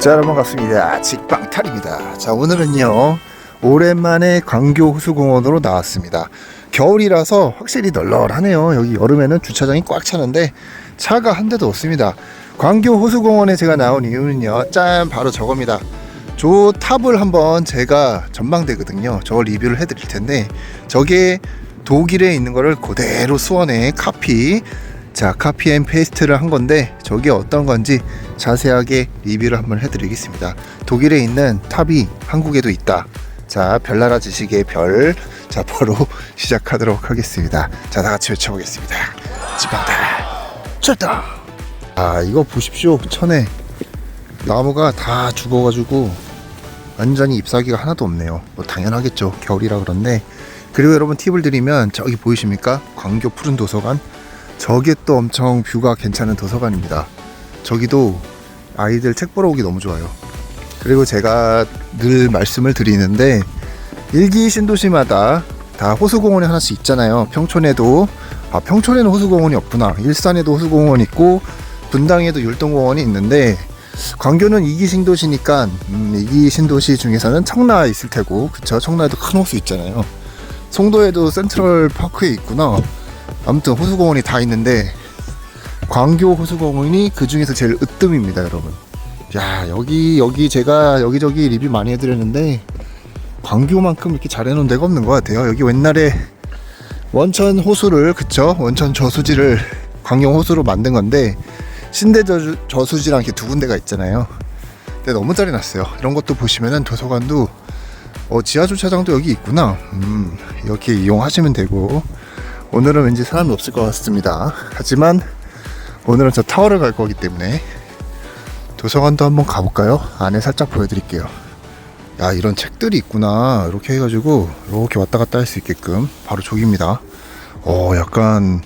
자 여러분 반갑습니다. 직방탈입니다. 자 오늘은요 오랜만에 광교 호수공원으로 나왔습니다. 겨울이라서 확실히 널널하네요. 여기 여름에는 주차장이 꽉 차는데 차가 한 대도 없습니다. 광교 호수공원에 제가 나온 이유는요 짠 바로 저겁니다. 저 탑을 한번 제가 전망대거든요. 저 리뷰를 해드릴 텐데 저게 독일에 있는 거를 그대로 수원에 카피 자 카피 앤 페이스트를 한 건데 저게 어떤 건지 자세하게 리뷰를 한번 해드리겠습니다. 독일에 있는 탑이 한국에도 있다. 자 별나라 지식의 별자 바로 시작하도록 하겠습니다. 자 다같이 외쳐보겠습니다. 지방달 출동! 아 이거 보십시오. 천에 나무가 다 죽어가지고 완전히 잎사귀가 하나도 없네요. 뭐 당연하겠죠. 겨울이라 그런데. 그리고 여러분 팁을 드리면 저기 보이십니까? 광교 푸른 도서관 저게 또 엄청 뷰가 괜찮은 도서관입니다. 저기도 아이들 책 보러 오기 너무 좋아요. 그리고 제가 늘 말씀을 드리는데 일기 신도시마다 다 호수공원이 하나씩 있잖아요. 평촌에도 아 평촌에는 호수공원이 없구나. 일산에도 호수공원 있고 분당에도 율동공원이 있는데 광교는 이기 신도시니까 음, 이기 신도시 중에서는 청라 있을 테고 그쵸 청라에도 큰 호수 있잖아요. 송도에도 센트럴 파크에 있구나. 아무튼 호수공원이 다 있는데 광교 호수공원이 그 중에서 제일 으뜸입니다, 여러분. 야 여기 여기 제가 여기저기 리뷰 많이 해드렸는데 광교만큼 이렇게 잘해놓은 데가 없는 것 같아요. 여기 옛날에 원천 호수를 그쵸 원천 저수지를 광경 호수로 만든 건데 신대 저수, 저수지랑 이렇게 두 군데가 있잖아요. 근데 너무 잘 해놨어요. 이런 것도 보시면은 도서관도 어, 지하 주차장도 여기 있구나. 음, 이렇게 이용하시면 되고 오늘은 왠지 사람이 없을 것 같습니다. 하지만 오늘은 저 타워를 갈 거기 때문에 도서관도 한번 가볼까요? 안에 살짝 보여드릴게요. 야 이런 책들이 있구나 이렇게 해가지고 이렇게 왔다 갔다 할 수 있게끔 바로 저기입니다. 어 약간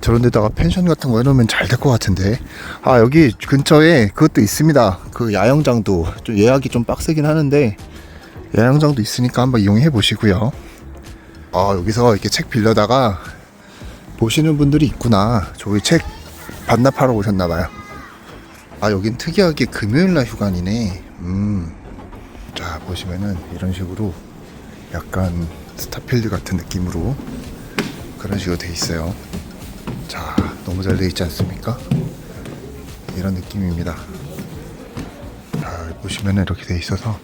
저런 데다가 펜션 같은 거 해놓으면 잘 될 것 같은데 아 여기 근처에 그것도 있습니다. 그 야영장도 좀 예약이 좀 빡세긴 하는데 야영장도 있으니까 한번 이용해 보시고요. 아 여기서 이렇게 책 빌려다가 보시는 분들이 있구나. 저기 책 반납하러 오셨나봐요. 아, 여긴 특이하게 금요일날 휴관이네. 음. 자, 보시면은 이런 식으로 약간 스타필드 같은 느낌으로 그런 식으로 돼 있어요. 자, 너무 잘 돼 있지 않습니까? 이런 느낌입니다. 자, 보시면은 이렇게 돼 있어서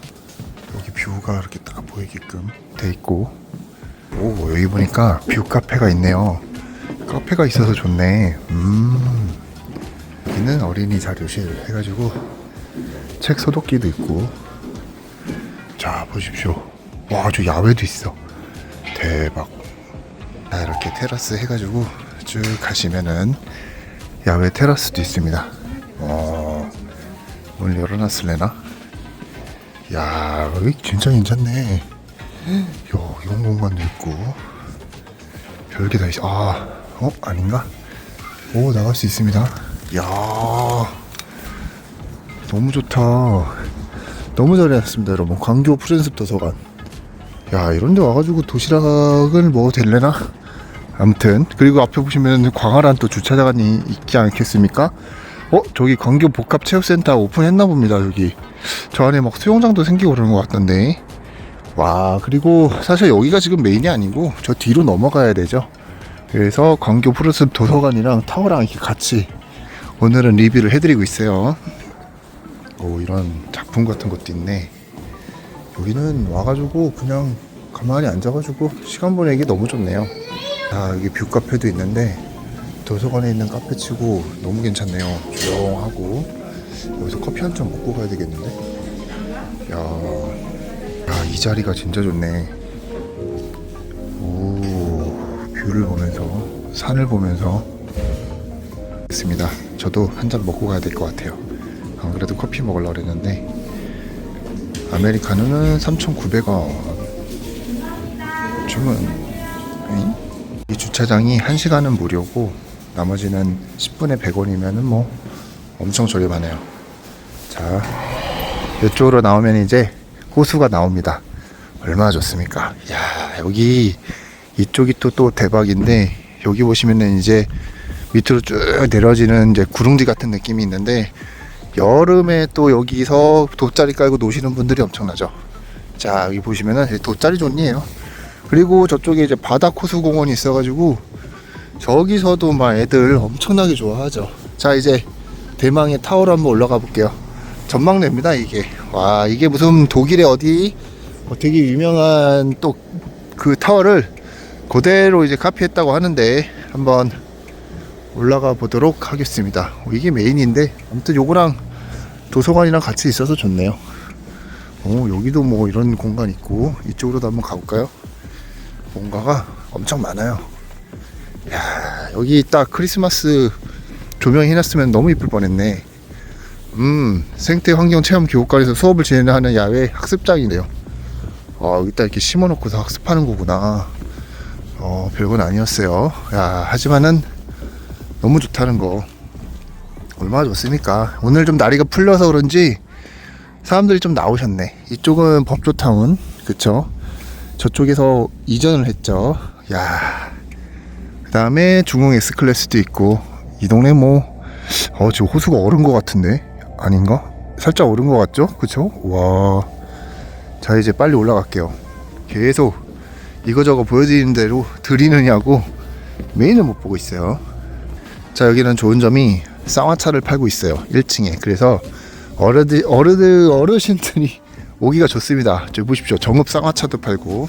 여기 뷰가 이렇게 딱 보이게끔 돼 있고 오, 여기 보니까 뷰 카페가 있네요. 카페가 있어서 좋네. 음. 여기는 어린이 자료실 해가지고 책 소독기도 있고. 자 보십시오. 와 저 야외도 있어. 대박. 자 이렇게 테라스 해가지고 쭉 가시면은 야외 테라스도 있습니다. 어, 문 열어놨을래나? 야 여기 진짜 괜찮네. 요 이런 공간도 있고 별게 다 있어. 아, 어 아닌가? 오 나갈 수 있습니다. 야, 너무 좋다. 너무 잘 해놨습니다, 여러분. 광교 푸른숲 도서관. 야, 이런데 와가지고 도시락을 먹어도 될래나? 아무튼 그리고 앞에 보시면 광활한 또 주차장이 있지 않겠습니까? 어 저기 광교 복합 체육센터 오픈했나 봅니다 여기 저 안에 막 수영장도 생기고 그러는 것 같던데 와 그리고 사실 여기가 지금 메인이 아니고 저 뒤로 넘어가야 되죠 그래서 광교 푸르숲 도서관이랑 타워랑 이렇게 같이 오늘은 리뷰를 해드리고 있어요. 오 이런 작품 같은 것도 있네. 여기는 와가지고 그냥 가만히 앉아가지고 시간 보내기 너무 좋네요. 아 여기 뷰 카페도 있는데 도서관에 있는 카페 치고 너무 괜찮네요. 조용하고. 여기서 커피 한 잔 먹고 가야 되겠는데? 야 야, 이 자리가 진짜 좋네. 뷰를 보면서, 산을 보면서. 있습니다. 저도 한 잔 먹고 가야 될 것 같아요. 안 그래도 커피 먹으려고 그랬는데, 아메리카노는 3,900원. 주문. 응? 이 주차장이 1시간은 무료고, 나머지는 10분에 100원이면 은 뭐, 엄청 저렴하네요. 자, 이쪽으로 나오면 이제 호수가 나옵니다. 얼마나 좋습니까? 야 여기 이쪽이 또 또 대박인데 여기 보시면은 이제 밑으로 쭉 내려지는 이제 구릉지 같은 느낌이 있는데 여름에 또 여기서 돗자리 깔고 노시는 분들이 엄청나죠. 자 여기 보시면은 돗자리 존이에요. 그리고 저쪽에 이제 바닥 호수 공원이 있어가지고 저기서도 막 애들 엄청나게 좋아하죠. 자 이제 대망의 타워로 한번 올라가 볼게요. 전망대입니다 이게. 와 이게 무슨 독일의 어디 어, 되게 유명한 또 그 타워를 그대로 이제 카피했다고 하는데 한번 올라가 보도록 하겠습니다. 어, 이게 메인인데 아무튼 요거랑 도서관이랑 같이 있어서 좋네요. 오 여기도 뭐 이런 공간 있고 이쪽으로도 한번 가볼까요? 뭔가가 엄청 많아요. 야 여기 딱 크리스마스 조명 해놨으면 너무 이쁠 뻔했네. 음 생태 환경 체험 교육관에서 수업을 진행하는 야외 학습장이네요. 아 여기다 이렇게 심어놓고서 학습하는 거구나. 어 별건 아니었어요. 야 하지만은 너무 좋다는 거 얼마나 좋습니까? 오늘 좀 날이가 풀려서 그런지 사람들이 좀 나오셨네. 이쪽은 법조타운 그쵸? 저쪽에서 이전을 했죠. 야. 그 다음에 중흥 S 클래스도 있고 이 동네 뭐 어, 지금 호수가 얼은 것 같은데 아닌가? 살짝 얼은 것 같죠? 그쵸? 와. 자 이제 빨리 올라갈게요. 계속 이거저거 보여드리는 대로 드리느냐고 메인을 못 보고 있어요. 자 여기는 좋은 점이 쌍화차를 팔고 있어요 1층에. 그래서 어르드 어르드 어르신들이 오기가 좋습니다. 저기 보십시오. 정읍 쌍화차도 팔고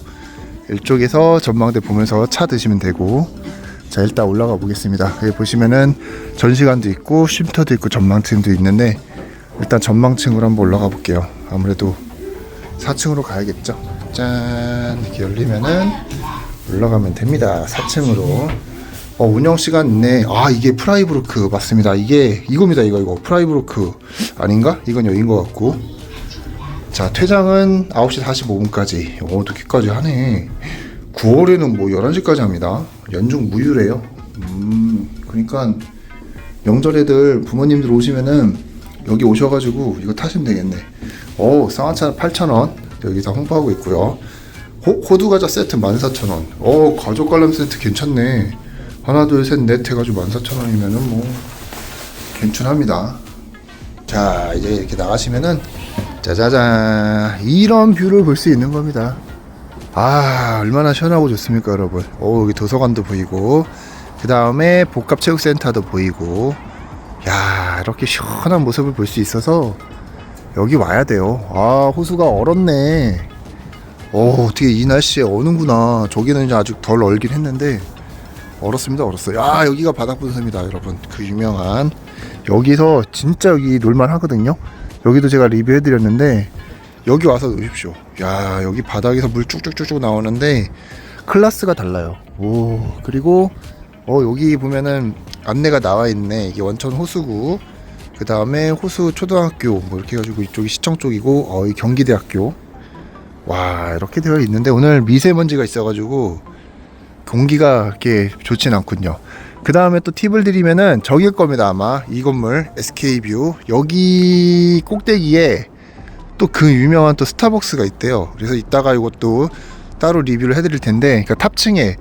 이쪽에서 전망대 보면서 차 드시면 되고. 자 일단 올라가 보겠습니다. 여기 보시면은 전시관도 있고 쉼터도 있고 전망층도 있는데 일단 전망층으로 한번 올라가 볼게요. 아무래도 4층으로 가야겠죠 짠 이렇게 열리면은 올라가면 됩니다 4층으로 어, 운영 시간 있네. 아, 이게 프라이브루크 맞습니다. 이게 이겁니다. 이거 이거 프라이브루크 아닌가? 이건 여긴 것 같고. 자, 퇴장은 9시 45분까지. 오, 늦게까지 하네. 9월에는 뭐 11시까지 합니다. 연중 무휴래요. 음, 그러니까 명절 애들 부모님들 오시면은 여기 오셔가지고 이거 타시면 되겠네. 오, 쌍화차 8,000원. 여기서 홍보하고 있고요. 호, 호두 과자 세트 14,000원. 오, 가족 관람 세트 괜찮네. 하나 둘 셋 넷 해가지고 14,000원이면은 뭐 괜찮합니다 자 이제 이렇게 나가시면은 짜자잔 이런 뷰를 볼 수 있는 겁니다 아 얼마나 시원하고 좋습니까 여러분 오 여기 도서관도 보이고 그 다음에 복합체육센터도 보이고 야 이렇게 시원한 모습을 볼 수 있어서 여기 와야 돼요. 아 호수가 얼었네. 오 어떻게 이 날씨에 어는구나. 저기는 이제 아직 덜 얼긴 했는데 얼었습니다 얼었어요. 아 여기가 바닥분섬이다 여러분. 그 유명한. 여기서 진짜 여기 놀만 하거든요. 여기도 제가 리뷰해 드렸는데 여기 와서 놓으십시오. 야 여기 바닥에서 물 쭉쭉쭉쭉 나오는데 클래스가 달라요. 오 그리고 어 여기 보면은 안내가 나와 있네. 이게 원천 호수구 그 다음에 호수 초등학교 뭐 이렇게 해가지고 이쪽이 시청 쪽이고 어 이 경기대학교 와 이렇게 되어 있는데 오늘 미세먼지가 있어가지고 공기가 그렇게 좋진 않군요. 그 다음에 또 팁을 드리면은 저길 겁니다 아마 이 건물 SK뷰 여기 꼭대기에 또 그 유명한 또 스타벅스가 있대요. 그래서 이따가 이것도 따로 리뷰를 해드릴 텐데 그러니까 탑층에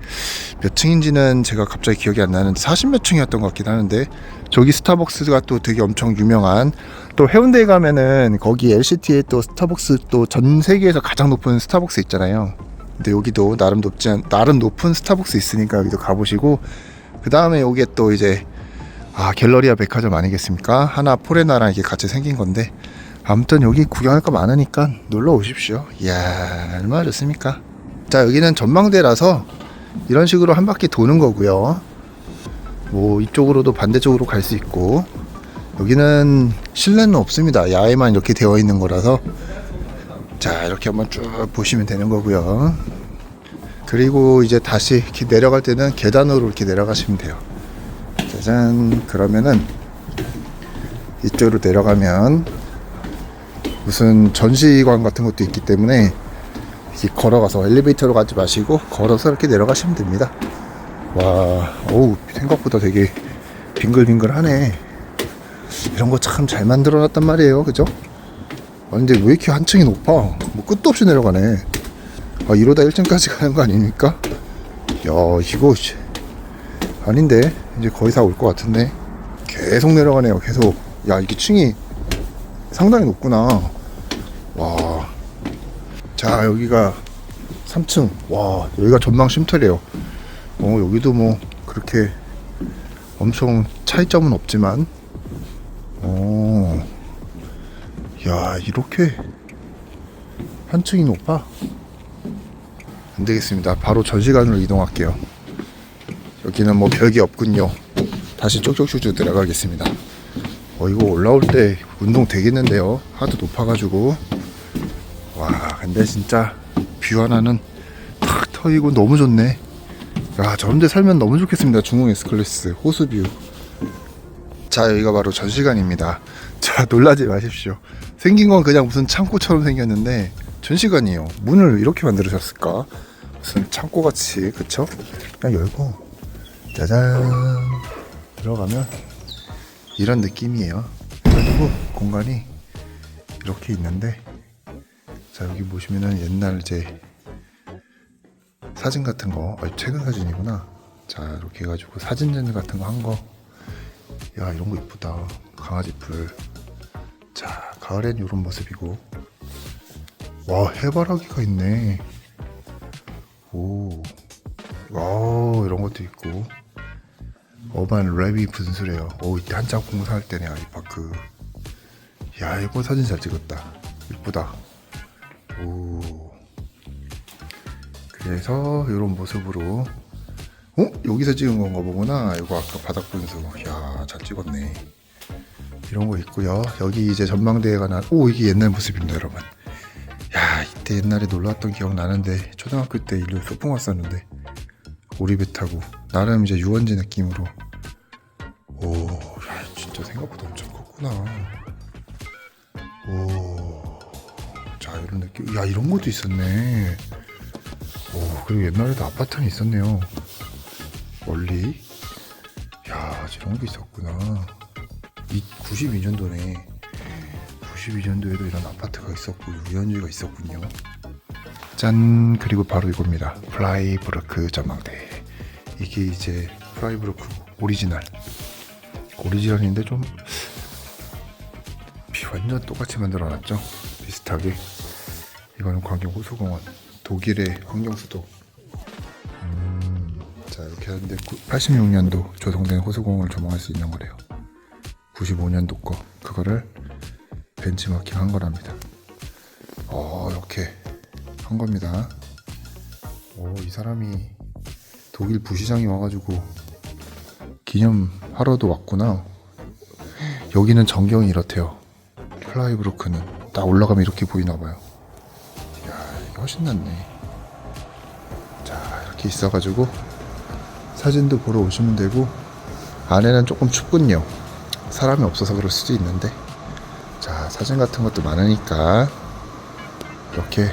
몇 층인지는 제가 갑자기 기억이 안 나는데 40 몇 층이었던 것 같긴 하는데 저기 스타벅스가 또 되게 엄청 유명한 또 해운대에 가면은 거기 LCT에 또 스타벅스 또 전 세계에서 가장 높은 스타벅스 있잖아요. 근데 여기도 나름 높지 않, 나름 높은 스타벅스 있으니까 여기도 가보시고 그 다음에 여기에 또 이제 아 갤러리아 백화점 아니겠습니까? 하나 포레나랑 이게 같이 생긴 건데 아무튼 여기 구경할 거 많으니까 놀러 오십시오. 이야 얼마나 좋습니까? 자 여기는 전망대라서 이런 식으로 한 바퀴 도는 거고요. 뭐 이쪽으로도 반대쪽으로 갈 수 있고 여기는 실내는 없습니다. 야외만 이렇게 되어 있는 거라서 자 이렇게 한번 쭉 보시면 되는 거고요 그리고 이제 다시 내려갈 때는 계단으로 이렇게 내려가시면 돼요 짜잔 그러면은 이쪽으로 내려가면 무슨 전시관 같은 것도 있기 때문에 걸어가서 엘리베이터로 가지 마시고 걸어서 이렇게 내려가시면 됩니다 와 어우 생각보다 되게 빙글빙글하네 이런 거 참 잘 만들어 놨단 말이에요 그죠? 아, 근데 왜 이렇게 한 층이 높아? 뭐 끝도 없이 내려가네. 아, 이러다 1층까지 가는 거 아닙니까? 야, 이거, 씨. 아닌데? 이제 거의 다 올 것 같은데? 계속 내려가네요, 계속. 야, 이게 층이 상당히 높구나. 와. 자, 여기가 3층. 와, 여기가 전망 쉼터래요. 어, 여기도 뭐, 그렇게 엄청 차이점은 없지만, 어, 야, 이렇게 한 층이 높아? 안 되겠습니다. 바로 전시관으로 이동할게요. 여기는 뭐 별게 없군요. 다시 쪽쪽쪽쪽 들어가겠습니다. 어, 이거 올라올 때 운동 되겠는데요. 하도 높아가지고. 와, 근데 진짜 뷰 하나는 탁 터이고 너무 좋네. 야, 저런 데 살면 너무 좋겠습니다. 중흥 S클래스 호수뷰. 자, 여기가 바로 전시관입니다. 자, 놀라지 마십시오. 생긴 건 그냥 무슨 창고처럼 생겼는데 전시관이에요. 문을 이렇게 만들으셨을까? 무슨 창고같이, 그쵸? 그냥 열고, 짜잔. 들어가면 이런 느낌이에요. 그래가지고 공간이 이렇게 있는데, 자, 여기 보시면은 옛날 이제 사진 같은 거, 아, 최근 사진이구나. 자, 이렇게 해가지고 사진전 같은 거 한 거. 야, 이런 거 이쁘다. 강아지 풀. 자, 가을엔 이런 모습이고. 와, 해바라기가 있네. 오. 와, 이런 것도 있고. 어반 랩이 분수래요. 오, 이때 한창 공사할 때네, 아이파크. 야, 이거 사진 잘 찍었다. 이쁘다. 오. 그래서 이런 모습으로 어? 여기서 찍은 건가 보구나. 이거 아까 바닥 분수. 야, 잘 찍었네. 이런 거 있고요. 여기 이제 전망대가 난, 오, 이게 옛날 모습입니다, 여러분. 야, 이때 옛날에 놀러 왔던 기억 나는데, 초등학교 때 일로 소풍 왔었는데, 오리배 타고, 나름 이제 유원지 느낌으로. 오, 야, 진짜 생각보다 엄청 컸구나. 오, 자, 이런 느낌. 야, 이런 것도 있었네. 오, 그리고 옛날에도 아파트는 있었네요. 멀리. 야, 저런 게 있었구나. 이 92년도네. 92년도에도 이런 아파트가 있었고 유연지가 있었군요. 짠 그리고 바로 이겁니다. 플라이브루크 전망대. 이게 이제 플라이브루크 오리지널. 오리지널인데 좀 비- 완전 똑같이 만들어놨죠. 비슷하게. 이거는 광경 호수공원. 독일의 환경수도. 음, 자 이렇게 하는데 86년도 조성된 호수공원을 조망할 수 있는 거래요. 95년도 거 그거를 벤치마킹 한 거랍니다. 어 이렇게 한 겁니다. 오이 사람이 독일 부시장이 와가지고 기념하러도 왔구나. 여기는 전경이 이렇대요. 플라이브루크는 딱 올라가면 이렇게 보이나 봐요. 훨씬 낫네. 자 이렇게 있어가지고 사진도 보러 오시면 되고 안에는 조금 춥군요. 사람이 없어서 그럴 수도 있는데 자 사진 같은 것도 많으니까 이렇게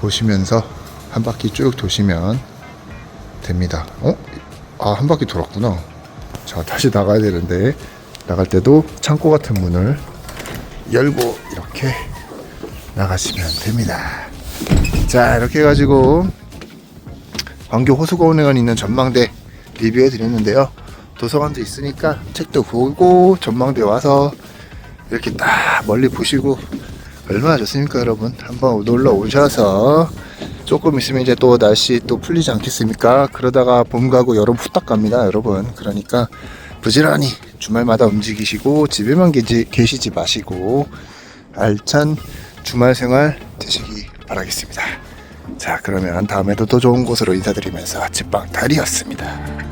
보시면서 한 바퀴 쭉 도시면 됩니다. 어? 아 한 바퀴 돌았구나. 자 다시 나가야 되는데 나갈 때도 창고 같은 문을 열고 이렇게 나가시면 됩니다. 자 이렇게 해가지고 광교 호수공원에 있는 전망대 리뷰해 드렸는데요. 도서관도 있으니까 책도 보고 전망대 와서 이렇게 딱 멀리 보시고 얼마나 좋습니까 여러분? 한번 놀러 오셔서 조금 있으면 이제 또 날씨 또 풀리지 않겠습니까? 그러다가 봄 가고 여름 후딱 갑니다 여러분. 그러니까 부지런히 주말마다 움직이시고 집에만 계시, 계시지 마시고 알찬 주말 생활 되시기 바라겠습니다. 자 그러면 다음에도 더 좋은 곳으로 인사드리면서 집방 달이었습니다